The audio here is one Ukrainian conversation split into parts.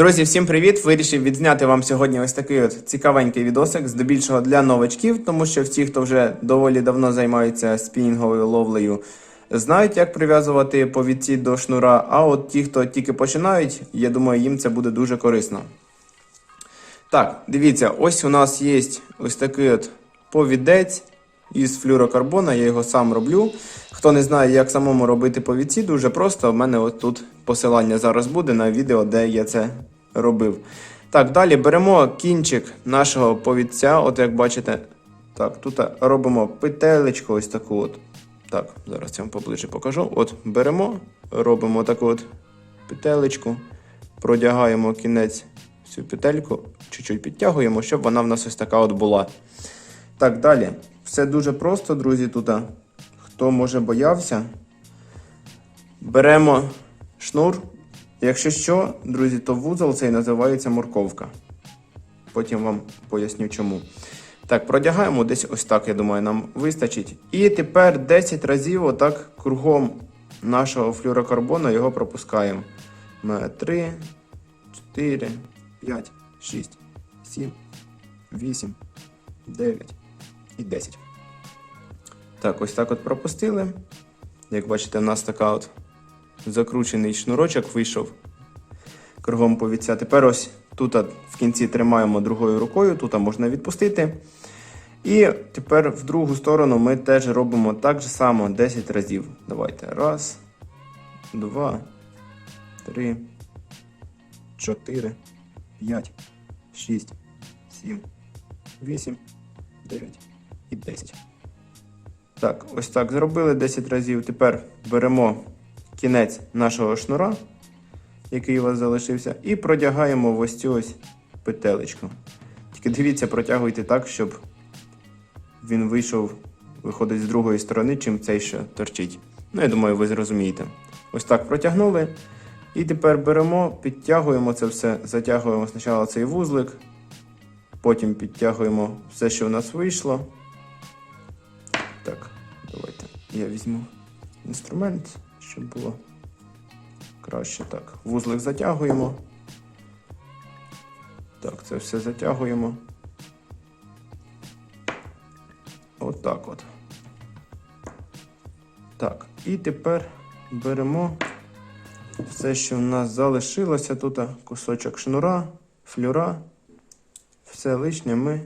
Друзі, всім привіт! Вирішив відзняти вам сьогодні ось такий от цікавенький відосик, здебільшого для новачків, тому що всі, хто вже доволі давно займаються спінінговою ловлею, знають, як прив'язувати повідці до шнура. А от ті, хто тільки починають, я думаю, їм це буде дуже корисно. Так, дивіться, ось у нас є ось такий от повідець із флюрокарбона, я його сам роблю. Хто не знає, як самому робити повідці, дуже просто. У мене от тут посилання зараз буде на відео, де я це робив. Так, далі беремо кінчик нашого повідця, от як бачите. Так, тут робимо петелечку ось таку от. Так, зараз я вам поближче покажу. От беремо, робимо таку от петелечку, продягаємо кінець цю петельку, чуть-чуть підтягуємо, щоб вона в нас ось така от була. Так, далі. Все дуже просто, друзі, тут. Хто може боявся, беремо шнур. Якщо що, друзі, то вузол цей називається морковка. Потім вам поясню чому. Так, продягаємо десь ось так, я думаю, нам вистачить. І тепер 10 разів отак кругом нашого флюрокарбону його пропускаємо. 3, 4, 5, 6, 7, 8, 9 і 10. Так, ось так от пропустили. Як бачите, у нас така от закручений шнурочок вийшов кругом повіця. Тепер ось тут в кінці тримаємо другою рукою, тут можна відпустити. І тепер в другу сторону ми теж робимо так же само 10 разів. Давайте. Раз, два, три, чотири, п'ять, шість, сім, вісім, дев'ять і десять. Так, ось так зробили 10 разів. Тепер беремо кінець нашого шнура, який у вас залишився, і продягаємо в ось цю ось петелечку. Тільки дивіться, протягуйте так, щоб він вийшов, виходить з другої сторони, чим цей ще торчить. Ну, я думаю, ви зрозумієте. Ось так протягнули. І тепер беремо, підтягуємо це все, затягуємо спочатку цей вузлик, потім підтягуємо все, що у нас вийшло. Так, давайте я візьму інструмент, щоб було краще. Так, вузлик затягуємо. Так, це все затягуємо. Отак от. Так, і тепер беремо все, що в нас залишилося. Тут кусочок шнура, флюра. Все лишнє ми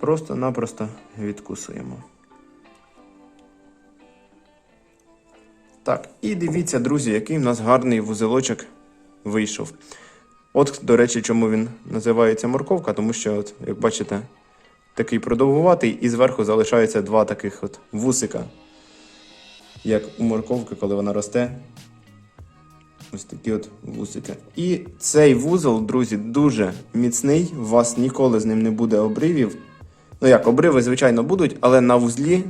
просто-напросто відкусуємо. Так, і дивіться, друзі, який в нас гарний вузелочок вийшов. От, до речі, чому він називається морковка, тому що, от, як бачите, такий продовгуватий, і зверху залишаються два таких от вусика. Як у морковки, коли вона росте. Ось такі от вусики. І цей вузол, друзі, дуже міцний. У вас ніколи з ним не буде обривів. Ну як, обриви, звичайно, будуть, але на вузлі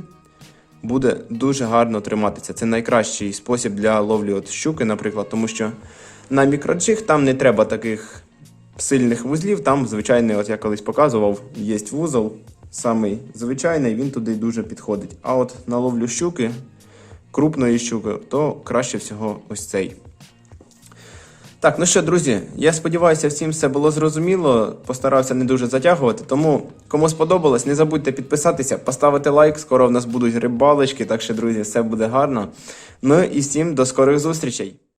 буде дуже гарно триматися. Це найкращий спосіб для ловлі от щуки, наприклад, тому що на мікроджиг там не треба таких сильних вузлів. Там звичайний, от я колись показував, є вузол, самий звичайний, він туди дуже підходить. А от на ловлю щуки, крупної щуки, то краще всього ось цей. Так, ну що, друзі, я сподіваюся, всім все було зрозуміло. Постарався не дуже затягувати. Тому, кому сподобалось, не забудьте підписатися, поставити лайк. Скоро в нас будуть рибалочки, так що, друзі, все буде гарно. Ну і всім до скорих зустрічей!